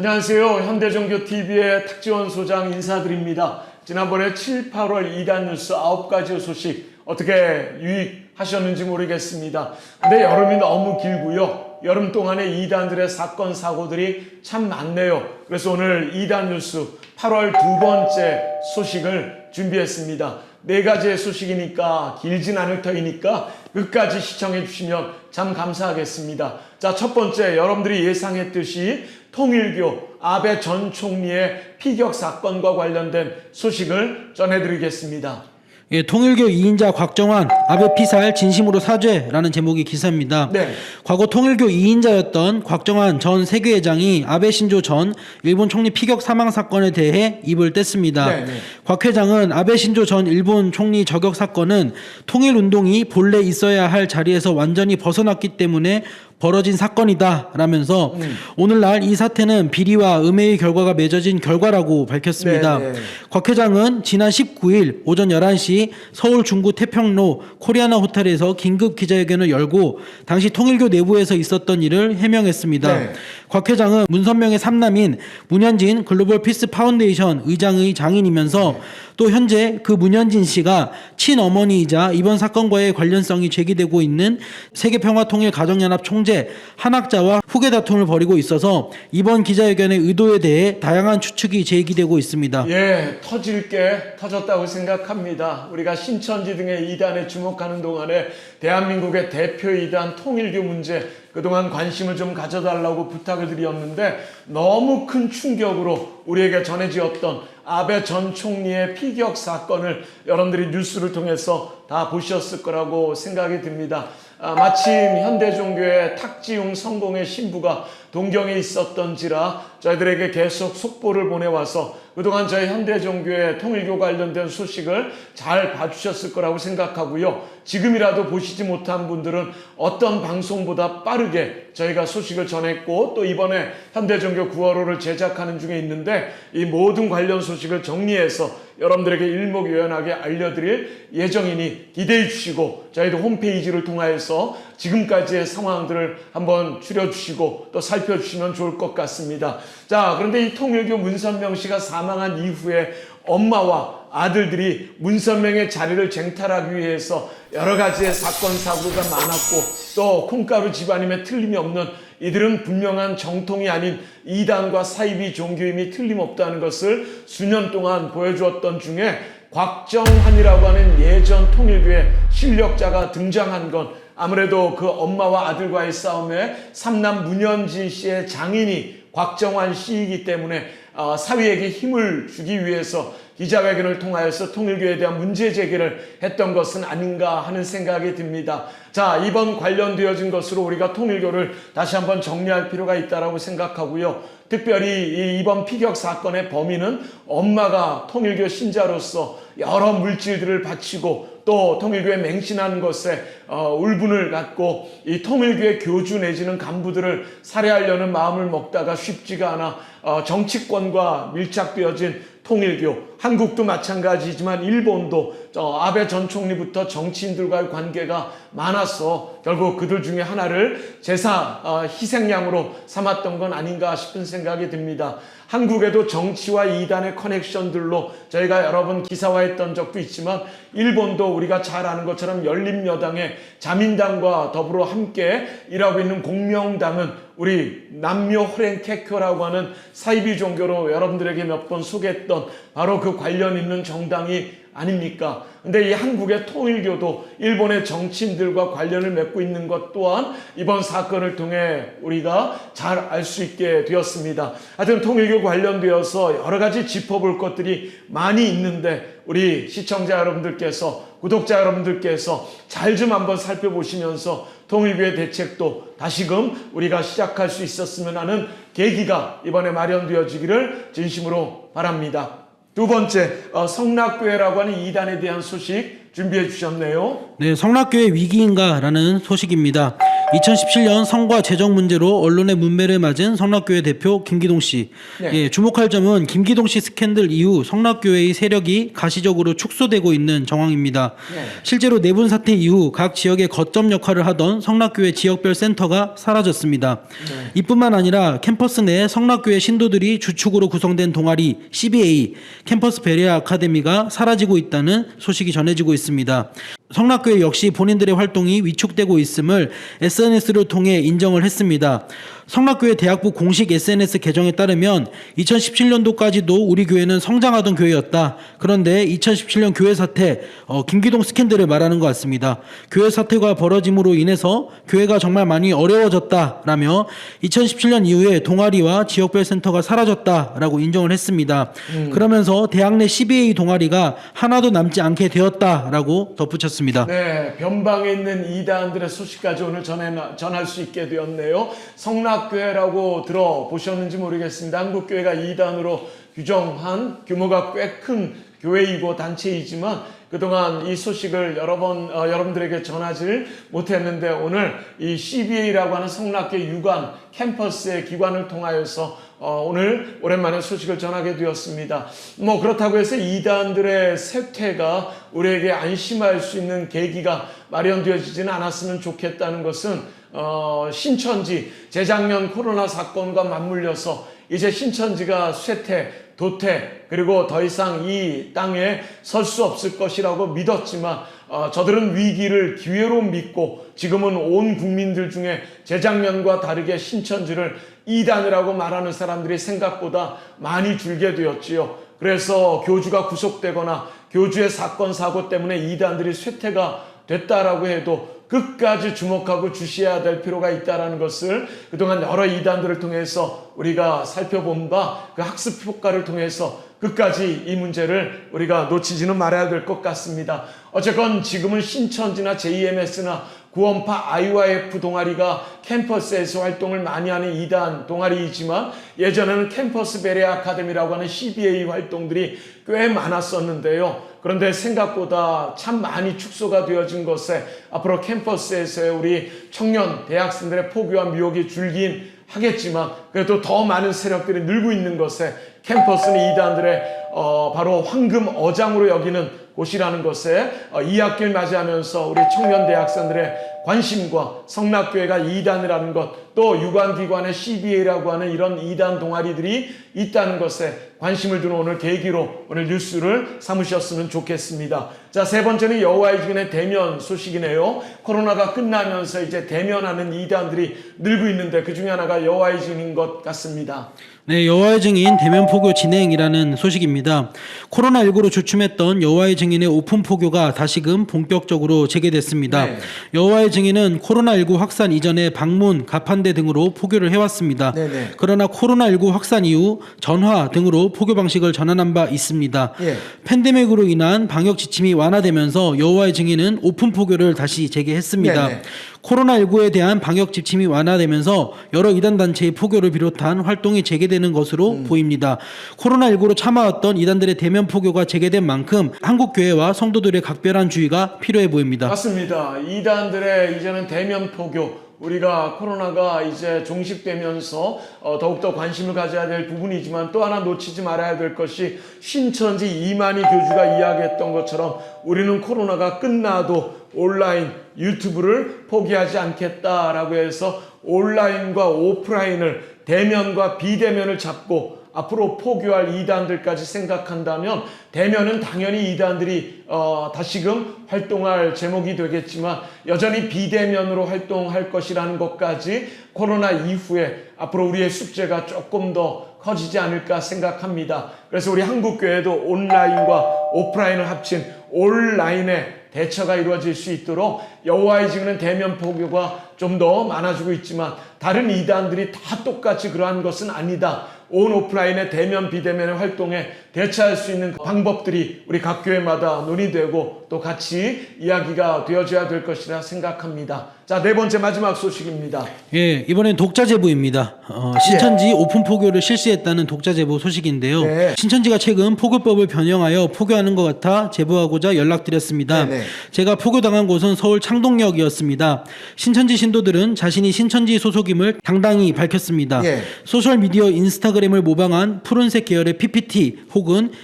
안녕하세요. 현대종교TV의 탁지원 소장 인사드립니다. 지난번에 7, 8월 2단 뉴스 9가지 소식 어떻게 유익하셨는지 모르겠습니다. 근데 여름이 너무 길고요. 여름 동안에 2단들의 사건, 사고들이 참 많네요. 그래서 오늘 2단 뉴스 8월 두 번째 소식을 준비했습니다. 네 가지의 소식이니까 길진 않을 터이니까 끝까지 시청해 주시면 참 감사하겠습니다. 자, 첫 번째 여러분들이 예상했듯이 통일교 아베 전 총리의 피격 사건과 관련된 소식을 전해드리겠습니다. 예, 통일교 2인자 곽정환 아베 피살 진심으로 사죄라는 제목의 기사입니다. 네. 과거 통일교 2인자였던 곽정환 전 세계회장이 아베 신조 전 일본 총리 피격 사망 사건에 대해 입을 뗐습니다. 네, 네. 곽 회장은 아베 신조 전 일본 총리 저격 사건은 통일 운동이 본래 있어야 할 자리에서 완전히 벗어났기 때문에 벌어진 사건이다 라면서 음. 오늘날 이 사태는 비리와 음해의 결과가 맺어진 결과라고 밝혔습니다. 네, 네. 곽 회장은 지난 19일 오전 11시 서울 중구 태평로 코리아나 호텔에서 긴급 기자회견을 열고 당시 통일교 내부에서 있었던 일을 해명했습니다. 네. 곽 회장은 문선명의 삼남인 문현진 글로벌 피스 파운데이션 의장의 장인이면서 또 현재 그 문현진 씨가 친어머니이자 이번 사건과의 관련성이 제기되고 있는 세계평화통일가정연합 총재 한학자와 후계 다툼을 벌이고 있어서 이번 기자회견의 의도에 대해 다양한 추측이 제기되고 있습니다. 예, 터질 게 터졌다고 생각합니다. 우리가 신천지 등의 이단에 주목하는 동안에 대한민국의 대표 이단 통일교 문제 그동안 관심을 좀 가져달라고 부탁을 드렸는데 너무 큰 충격으로 우리에게 전해지었던 아베 전 총리의 피격 사건을 여러분들이 뉴스를 통해서 다 보셨을 거라고 생각이 듭니다. 아, 마침 현대종교의 탁지용 성공의 신부가 동경에 있었던지라 저희들에게 계속 속보를 보내와서 그동안 저희 현대종교의 통일교 관련된 소식을 잘 봐주셨을 거라고 생각하고요. 지금이라도 보시지 못한 분들은 어떤 방송보다 빠르게 저희가 소식을 전했고 또 이번에 현대종교 9월호를 제작하는 중에 있는데 이 모든 관련 소식을 정리해서 여러분들에게 일목요연하게 알려드릴 예정이니 기대해 주시고 저희도 홈페이지를 통하여서 지금까지의 상황들을 한번 추려주시고 또 살 펴주시면 좋을 것 같습니다. 자, 그런데 이 통일교 문선명 씨가 사망한 이후에 엄마와 아들들이 문선명의 자리를 쟁탈하기 위해서 여러 가지의 사건 사고가 많았고 또 콩가루 집안임에 틀림이 없는 이들은 분명한 정통이 아닌 이단과 사이비 종교임이 틀림없다는 것을 수년 동안 보여주었던 중에 곽정환이라고 하는 예전 통일교의 실력자가 등장한 건 아무래도 그 엄마와 아들과의 싸움에 삼남 문현진 씨의 장인이 곽정환 씨이기 때문에 어, 사위에게 힘을 주기 위해서 기자회견을 통하여서 통일교에 대한 문제 제기를 했던 것은 아닌가 하는 생각이 듭니다. 자, 이번 관련되어진 것으로 우리가 통일교를 다시 한번 정리할 필요가 있다라고 생각하고요. 특별히 이 이번 피격 사건의 범인은 엄마가 통일교 신자로서 여러 물질들을 바치고 또 통일교에 맹신하는 것에 어, 울분을 갖고 이 통일교의 교주 내지는 간부들을 살해하려는 마음을 먹다가 쉽지가 않아 어, 정치권과 밀착되어진 통일교, 한국도 마찬가지지만 일본도 저 아베 전 총리부터 정치인들과의 관계가 많아서 결국 그들 중에 하나를 제사 어, 희생양으로 삼았던 건 아닌가 싶은 생각이 듭니다. 한국에도 정치와 이단의 커넥션들로 저희가 여러 번 기사화했던 적도 있지만 일본도 우리가 잘 아는 것처럼 열린여당의 자민당과 더불어 함께 일하고 있는 공명당은 우리 남묘 호랭케쿄라고 하는 사이비 종교로 여러분들에게 몇 번 소개했던 바로 그 관련 있는 정당이 아닙니까? 근데 이 한국의 통일교도 일본의 정치인들과 관련을 맺고 있는 것 또한 이번 사건을 통해 우리가 잘 알 수 있게 되었습니다. 하여튼 통일교 관련되어서 여러 가지 짚어볼 것들이 많이 있는데 우리 시청자 여러분들께서 구독자 여러분들께서 잘 좀 한번 살펴보시면서 통일교의 대책도 다시금 우리가 시작할 수 있었으면 하는 계기가 이번에 마련되어지기를 진심으로 바랍니다. 두 번째 어, 성락교회라고 하는 이단에 대한 소식 준비해 주셨네요. 네, 성락교의 위기인가라는 소식입니다. 2017년 성과 재정 문제로 언론의 문매를 맞은 성락교회 대표 김기동 씨. 네. 예, 주목할 점은 김기동 씨 스캔들 이후 성락교회의 세력이 가시적으로 축소되고 있는 정황입니다. 네. 실제로 내분 사태 이후 각 지역의 거점 역할을 하던 성락교회 지역별 센터가 사라졌습니다. 네. 이뿐만 아니라 캠퍼스 내 성락교회 신도들이 주축으로 구성된 동아리 CBA 캠퍼스 베리아 아카데미가 사라지고 있다는 소식이 전해지고 있습니다. 성락교회 역시 본인들의 활동이 위축되고 있음을 SNS를 통해 인정을 했습니다. 성락교회 대학부 공식 SNS 계정에 따르면 2017년도까지도 우리 교회는 성장하던 교회였다. 그런데 2017년 교회 사태, 어, 김기동 스캔들을 말하는 것 같습니다. 교회 사태가 벌어짐으로 인해서 교회가 정말 많이 어려워졌다라며 2017년 이후에 동아리와 지역별 센터가 사라졌다라고 인정을 했습니다. 그러면서 대학 내 CBA 동아리가 하나도 남지 않게 되었다라고 덧붙였습니다. 네, 변방에 있는 이단들의 소식까지 오늘 전해, 전할 수 있게 되었네요. 성락 교회라고 들어보셨는지 모르겠습니다. 한국교회가 이단으로 규정한 규모가 꽤 큰 교회이고 단체이지만 그동안 이 소식을 여러 번 어, 여러분들에게 전하지를 못했는데 오늘 이 CBA라고 하는 성락교 유관 캠퍼스의 기관을 통하여서 어, 오늘 오랜만에 소식을 전하게 되었습니다. 뭐 그렇다고 해서 이단들의 쇠퇴가 우리에게 안심할 수 있는 계기가 마련되어지지는 않았으면 좋겠다는 것은 어, 신천지 재작년 코로나 사건과 맞물려서 이제 신천지가 쇠퇴, 도태 그리고 더 이상 이 땅에 설 수 없을 것이라고 믿었지만 어, 저들은 위기를 기회로 믿고 지금은 온 국민들 중에 재작년과 다르게 신천지를 이단이라고 말하는 사람들이 생각보다 많이 줄게 되었지요. 그래서 교주가 구속되거나 교주의 사건 사고 때문에 이단들이 쇠퇴가 됐다라고 해도 끝까지 주목하고 주시해야 될 필요가 있다라는 것을 그동안 여러 이단들을 통해서 우리가 살펴본 바 그 학습 효과를 통해서 끝까지 이 문제를 우리가 놓치지는 말아야 될 것 같습니다. 어쨌건 지금은 신천지나 JMS나 구원파 IYF 동아리가 캠퍼스에서 활동을 많이 하는 이단 동아리이지만 예전에는 캠퍼스 베레 아카데미라고 하는 CBA 활동들이 꽤 많았었는데요. 그런데 생각보다 참 많이 축소가 되어진 것에 앞으로 캠퍼스에서의 우리 청년 대학생들의 포교와 미혹이 줄긴 하겠지만 그래도 더 많은 세력들이 늘고 있는 것에 캠퍼스는 이단들의 어, 바로 황금 어장으로 여기는 곳이라는 것에 어, 이 학기를 맞이하면서 우리 청년 대학생들의 관심과 성락교회가 이단이라는 것, 또 유관기관의 CBA라고 하는 이런 이단 동아리들이 있다는 것에 관심을 두는 오늘 계기로 오늘 뉴스를 삼으셨으면 좋겠습니다. 자, 세 번째는 여호와의 증인의 대면 소식이네요. 코로나가 끝나면서 이제 대면하는 이단들이 늘고 있는데 그 중에 하나가 여호와의 증인 것 같습니다. 네, 여호와의 증인 대면 포교 진행이라는 소식입니다. 코로나19로 주춤했던 여호와의 증인의 오픈 포교가 다시금 본격적으로 재개됐습니다. 네. 여호와의 증인은 코로나19 확산 이전에 방문, 가판대 등으로 포교를 해왔습니다. 네 네. 그러나 코로나19 확산 이후 전화 등으로 포교 방식을 전환한 바 있습니다. 예. 팬데믹으로 인한 방역 지침이 완화되면서 여호와의 증인은 오픈 포교를 다시 재개했습니다. 네 네. 코로나19에 대한 방역 지침이 완화되면서 여러 이단 단체의 포교를 비롯한 활동이 재개되는 것으로 음. 보입니다. 코로나19로 참아왔던 이단들의 대면 포교가 재개된 만큼 한국 교회와 성도들의 각별한 주의가 필요해 보입니다. 맞습니다. 이단들의 이제는 대면 포교 우리가 코로나가 이제 종식되면서 어, 더욱더 관심을 가져야 될 부분이지만 또 하나 놓치지 말아야 될 것이 신천지 이만희 교주가 이야기했던 것처럼 우리는 코로나가 끝나도 온라인 유튜브를 포기하지 않겠다라고 해서 온라인과 오프라인을 대면과 비대면을 잡고 앞으로 포교할 이단들까지 생각한다면 대면은 당연히 이단들이 어, 다시금 활동할 제목이 되겠지만 여전히 비대면으로 활동할 것이라는 것까지 코로나 이후에 앞으로 우리의 숙제가 조금 더 커지지 않을까 생각합니다. 그래서 우리 한국교회도 온라인과 오프라인을 합친 온라인의 대처가 이루어질 수 있도록 여호와의 증인은 대면 포교가 좀 더 많아지고 있지만 다른 이단들이 다 똑같이 그러한 것은 아니다. 온 오프라인의 대면 비대면의 활동에 대처할 수 있는 방법들이 우리 각 교회마다 논의되고 또 같이 이야기가 되어져야 될 것이라 생각합니다. 자, 네 번째 마지막 소식입니다. 예, 이번엔 독자 제보입니다. 어, 신천지 오픈 포교를 실시했다는 독자 제보 소식인데요. 네. 신천지가 최근 포교법을 변형하여 포교하는 것 같아 제보하고자 연락드렸습니다. 네 네. 제가 포교당한 곳은 서울 창동역이었습니다. 신천지 신도들은 자신이 신천지 소속임을 당당히 밝혔습니다. 예. 소셜 미디어 인스타그램을 모방한 푸른색 계열의 PPT 혹은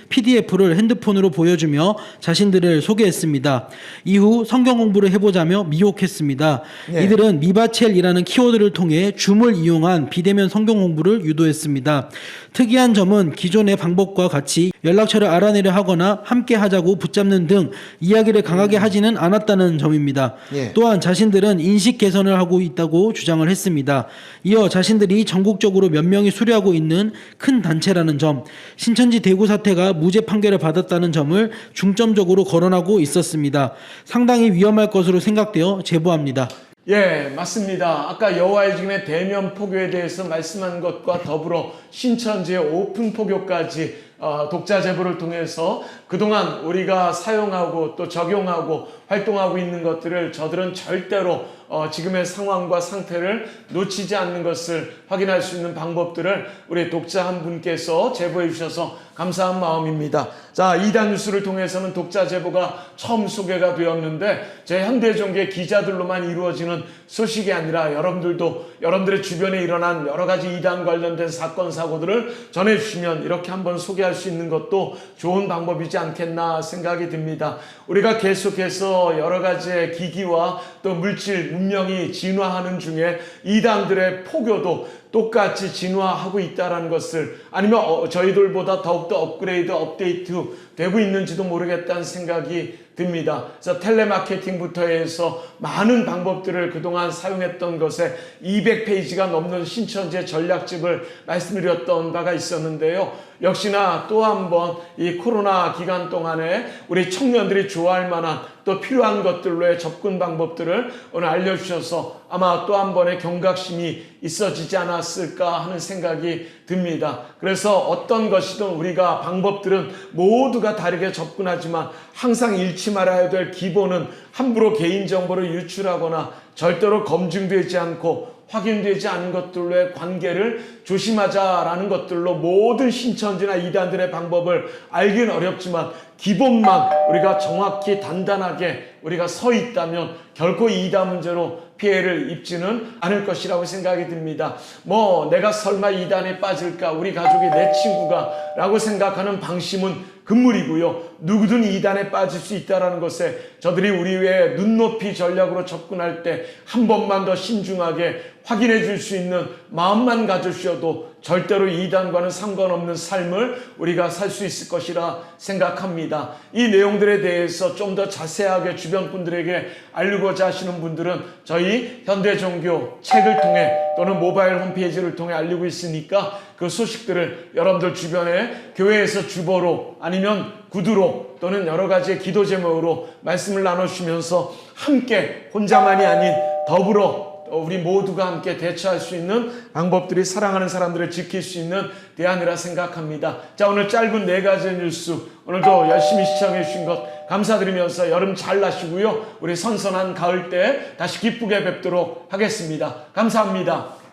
PDF를 핸드폰으로 보여주며 자신들을 소개했습니다. 이후 성경 공부를 해보자며 미혹했습니다. 예. 이들은 미바첼이라는 키워드를 통해 줌을 이용한 비대면 성경 공부를 유도했습니다. 특이한 점은 기존의 방법과 같이 연락처를 알아내려 하거나 함께 하자고 붙잡는 등 이야기를 강하게 하지는 않았다는 점입니다. 예. 또한 자신들은 인식 개선을 하고 있다고 주장을 했습니다. 이어 자신들이 전국적으로 몇 명이 수료하고 있는 큰 단체라는 점, 신천지 대구 사태가 무죄 판결을 받았다는 점을 중점적으로 거론하고 있었습니다. 상당히 위험할 것으로 생각되어 제보합니다. 예, 맞습니다. 아까 여호와의 증인의 대면 포교에 대해서 말씀한 것과 더불어 신천지의 오픈 포교까지 어, 독자 제보를 통해서 그동안 우리가 사용하고 또 적용하고 활동하고 있는 것들을 저들은 절대로 어, 지금의 상황과 상태를 놓치지 않는 것을 확인할 수 있는 방법들을 우리 독자 한 분께서 제보해 주셔서 감사한 마음입니다. 자, 이단 뉴스를 통해서는 독자 제보가 처음 소개가 되었는데 제 현대종계 기자들로만 이루어지는 소식이 아니라 여러분들도 여러분들의 주변에 일어난 여러 가지 이단 관련된 사건 사고들을 전해 주시면 이렇게 한번 소개할 수 있는 것도 좋은 방법이지 않겠나 생각이 듭니다. 우리가 계속해서 여러 가지의 기기와 또 물질 문명이 진화하는 중에 이단들의 포교도 똑같이 진화하고 있다라는 것을 아니면 어, 저희들보다 더욱더 업그레이드 업데이트 되고 있는지도 모르겠다는 생각이 듭니다. 그래서 텔레마케팅부터 해서 많은 방법들을 그동안 사용했던 것에 200페이지가 넘는 신천지의 전략집을 말씀드렸던 바가 있었는데요. 역시나 또 한 번 이 코로나 기간 동안에 우리 청년들이 좋아할 만한 또 필요한 것들로의 접근 방법들을 오늘 알려주셔서 아마 또 한 번의 경각심이 있어지지 않았을까 하는 생각이 듭니다. 그래서 어떤 것이든 우리가 방법들은 모두가 다르게 접근하지만 항상 잃지 말아야 될 기본은 함부로 개인정보를 유출하거나 절대로 검증되지 않고 확인되지 않은 것들로의 관계를 조심하자라는 것들로 모든 신천지나 이단들의 방법을 알기는 어렵지만 기본만 우리가 정확히 단단하게 우리가 서 있다면 결코 이단 문제로 피해를 입지는 않을 것이라고 생각이 듭니다. 뭐 내가 설마 이단에 빠질까 우리 가족이 내 친구가 라고 생각하는 방심은 금물이고요. 누구든 이단에 빠질 수 있다라는 것에 저들이 우리 외에 눈높이 전략으로 접근할 때 한 번만 더 신중하게 확인해 줄 수 있는 마음만 가져주셔도 절대로 이단과는 상관없는 삶을 우리가 살 수 있을 것이라 생각합니다. 이 내용들에 대해서 좀 더 자세하게 주변 분들에게 알리고자 하시는 분들은 저희 현대종교 책을 통해 또는 모바일 홈페이지를 통해 알리고 있으니까 그 소식들을 여러분들 주변에 교회에서 주보로 아니면 구두로 또는 여러 가지의 기도 제목으로 말씀을 나눠주시면서 함께 혼자만이 아닌 더불어 우리 모두가 함께 대처할 수 있는 방법들이 사랑하는 사람들을 지킬 수 있는 대안이라 생각합니다. 자, 오늘 짧은 네 가지 뉴스 오늘도 열심히 시청해 주신 것 감사드리면서 여름 잘 나시고요. 우리 선선한 가을 때 다시 기쁘게 뵙도록 하겠습니다. 감사합니다.